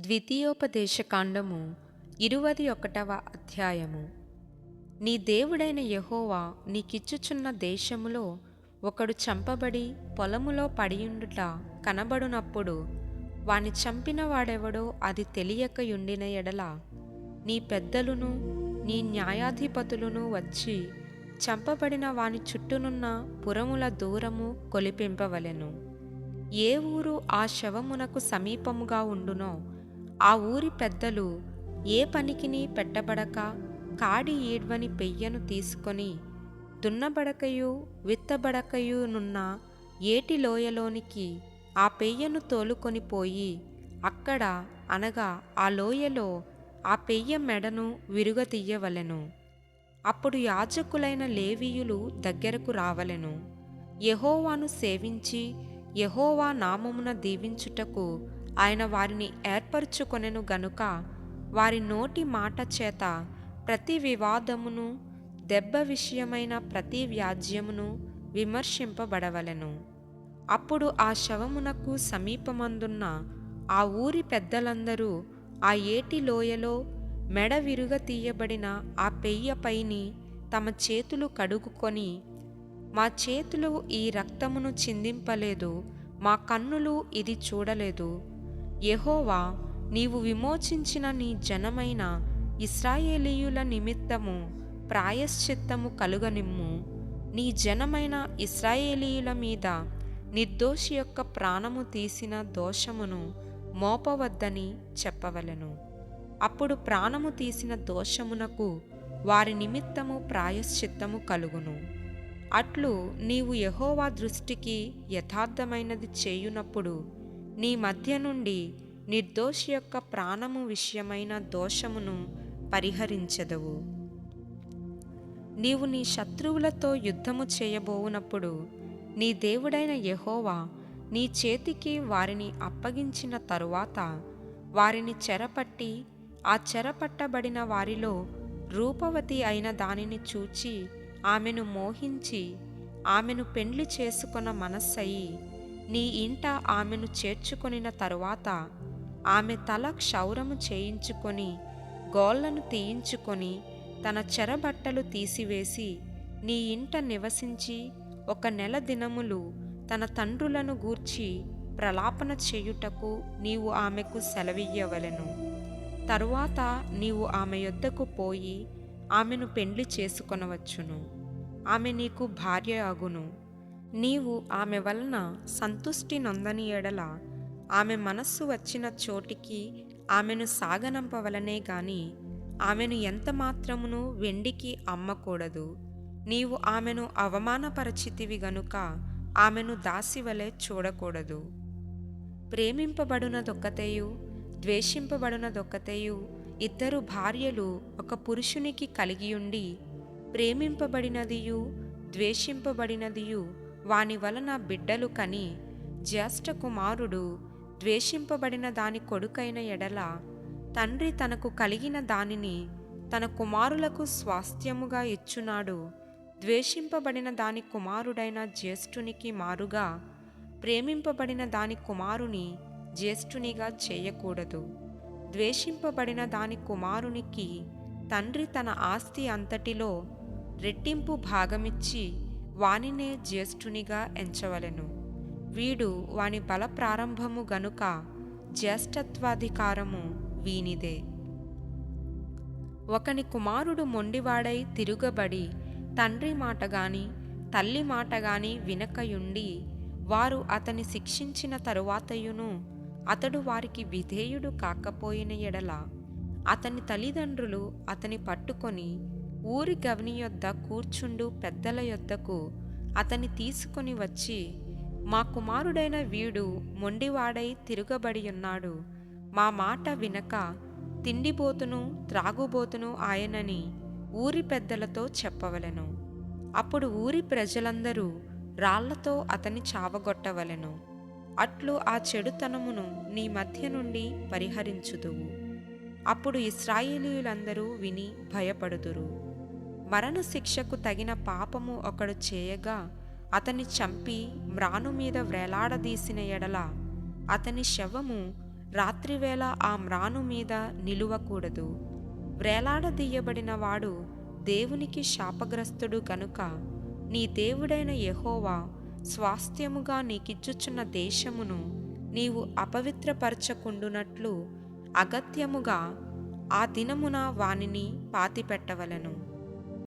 ద్వితీయోపదేశకాండము ఇరువది ఒకటవ అధ్యాయము. నీ దేవుడైన యహోవా నీకిచ్చుచున్న దేశములో ఒకడు చంపబడి పొలములో పడియుండుట కనబడునప్పుడు వాని చంపిన వాడెవడో అది తెలియకయుండిన ఎడల నీ పెద్దలును నీ న్యాయాధిపతులను వచ్చి చంపబడిన వాని చుట్టూనున్న పురముల దూరము కొలిపింపవలెను. ఏ ఊరు ఆ శవమునకు సమీపముగా ఉండునో ఆ ఊరి పెద్దలు ఏ పనికిని పెట్టబడక కాడి ఏడ్వని పెయ్యను తీసుకొని దున్నబడకయు విత్తబడకయునున్న ఏటి లోయలోనికి ఆ పెయ్యను తోలుకొని పోయి అక్కడ అనగా ఆ లోయలో ఆ పెయ్య మెడను విరుగతీయవలెను అప్పుడు యాజకులైన లేవీయులు దగ్గరకు రావలెను. యహోవాను సేవించి యహోవా నామమున దీవించుటకు ఆయన వారిని ఏర్పరచుకొనెను గనుక వారి నోటి మాట చేత ప్రతి వివాదమును దెబ్బ విషయమైన ప్రతి వ్యాజ్యమును విమర్శింపబడవలెను. అప్పుడు ఆ శవమునకు సమీపమందున్న ఆ ఊరి పెద్దలందరూ ఆ ఏటి లోయలో మెడ విరుగ తీయబడిన ఆ పెయ్యపైని తమ చేతులు కడుగుకొని మా చేతులు ఈ రక్తమును చిందింపలేదు మా కన్నులు ఇది చూడలేదు యహోవా నీవు విమోచించిన నీ జనమైన ఇస్రాయేలీయుల నిమిత్తము ప్రాయశ్చిత్తము కలుగనిమ్ము. నీ జనమైన ఇస్రాయేలీయుల మీద నిర్దోషి యొక్క ప్రాణము తీసిన దోషమును మోపవద్దని చెప్పవలెను. అప్పుడు ప్రాణము తీసిన దోషమునకు వారి నిమిత్తము ప్రాయశ్చిత్తము కలుగును. అట్లు నీవు యహోవా దృష్టికి యథార్థమైనది చేయునప్పుడు నీ మధ్య నుండి నిర్దోషి యొక్క ప్రాణము విషయమైన దోషమును పరిహరించదవు. నీవు నీ శత్రువులతో యుద్ధము చేయబోవునప్పుడు నీ దేవుడైన యహోవా నీ చేతికి వారిని అప్పగించిన తరువాత వారిని చెరపట్టి ఆ చెరపట్టబడిన వారిలో రూపవతి అయిన దానిని చూచి ఆమెను మోహించి ఆమెను పెండ్లి చేసుకున్న మనస్సయి నీ ఇంట ఆమెను చేర్చుకొనిన తరువాత ఆమె తల క్షౌరము చేయించుకొని గోళ్ళను తీయించుకొని తన చెరబట్టలు తీసివేసి నీ ఇంట నివసించి ఒక నెల దినములు తన తండ్రులను గూర్చి ప్రలాపన చేయుటకు నీవు ఆమెకు సెలవియ్యవలెను. తరువాత నీవు ఆమె యొద్దకు పోయి ఆమెను పెండ్లి చేసుకొనవచ్చును. ఆమె నీకు భార్య అగును. నీవు ఆమె వలన సంతుష్టి నొందని ఎడల ఆమె మనస్సు వచ్చిన చోటికి ఆమెను సాగనంపవలనే గాని ఆమెను ఎంత మాత్రమును వెండికి అమ్మకూడదు. నీవు ఆమెను అవమానపరచితివి గనుక ఆమెను దాసివలే చూడకూడదు. ప్రేమింపబడునదొక్కతేయు ద్వేషింపబడునదొక్కతేయు ఇద్దరు భార్యలు ఒక పురుషునికి కలిగియుండి ప్రేమింపబడినదియు ద్వేషింపబడినదియు వాని వలన బిడ్డలు కని జ్యేష్ఠ కుమారుడు ద్వేషింపబడిన దాని కొడుకైన ఎడల తండ్రి తనకు కలిగిన దానిని తన కుమారులకు స్వాస్థ్యముగా ఇచ్చునాడు. ద్వేషింపబడిన దాని కుమారుడైన జ్యేష్ఠునికి మారుగా ప్రేమింపబడిన దాని కుమారుని జ్యేష్ఠునిగా చేయకూడదు. ద్వేషింపబడిన దాని కుమారునికి తండ్రి తన ఆస్తి అంతటిలో రెట్టింపు భాగమిచ్చి వానినే జ్యేష్ఠునిగా ఎంచవలెను. వీడు వాని బల ప్రారంభము గనుక జ్యేష్ఠత్వాధికారము వీనిదే. ఒకని కుమారుడు మొండివాడై తిరుగబడి తండ్రి మాట గాని తల్లి మాట గాని వినకయుండి వారు అతని శిక్షించిన తరువాతయును అతడు వారికి విధేయుడు కాకపోయిన ఎడల అతని తల్లిదండ్రులు అతని పట్టుకొని ఊరి గవని యొద్ద కూర్చుండు పెద్దల యొద్దకు అతని తీసుకొని వచ్చి మా కుమారుడైన వీడు మొండివాడై తిరుగబడి ఉన్నాడు మా మాట వినక తిండిబోతును త్రాగుబోతును ఆయనని ఊరి పెద్దలతో చెప్పవలెను. అప్పుడు ఊరి ప్రజలందరూ రాళ్ళతో అతని చావగొట్టవలెను. అట్లు ఆ చెడుతనమును నీ మధ్య నుండి పరిహరించుదువు. అప్పుడు ఇస్రాయేలీయులందరూ విని భయపడుదురు. మరణశిక్షకు తగిన పాపము ఒకడు చేయగా అతని చంపి మ్రాను మీద వ్రేలాడదీసిన ఎడల అతని శవము రాత్రివేళ ఆ మ్రాను మీద నిలువకూడదు. వ్రేలాడదీయబడిన వాడు దేవునికి శాపగ్రస్తుడు గనుక నీ దేవుడైన యహోవా స్వాస్థ్యముగా నీకిచ్చుచున్న దేశమును నీవు అపవిత్రపరచకుండునట్లు అగత్యముగా ఆ దినమున వానిని పాతిపెట్టవలెను.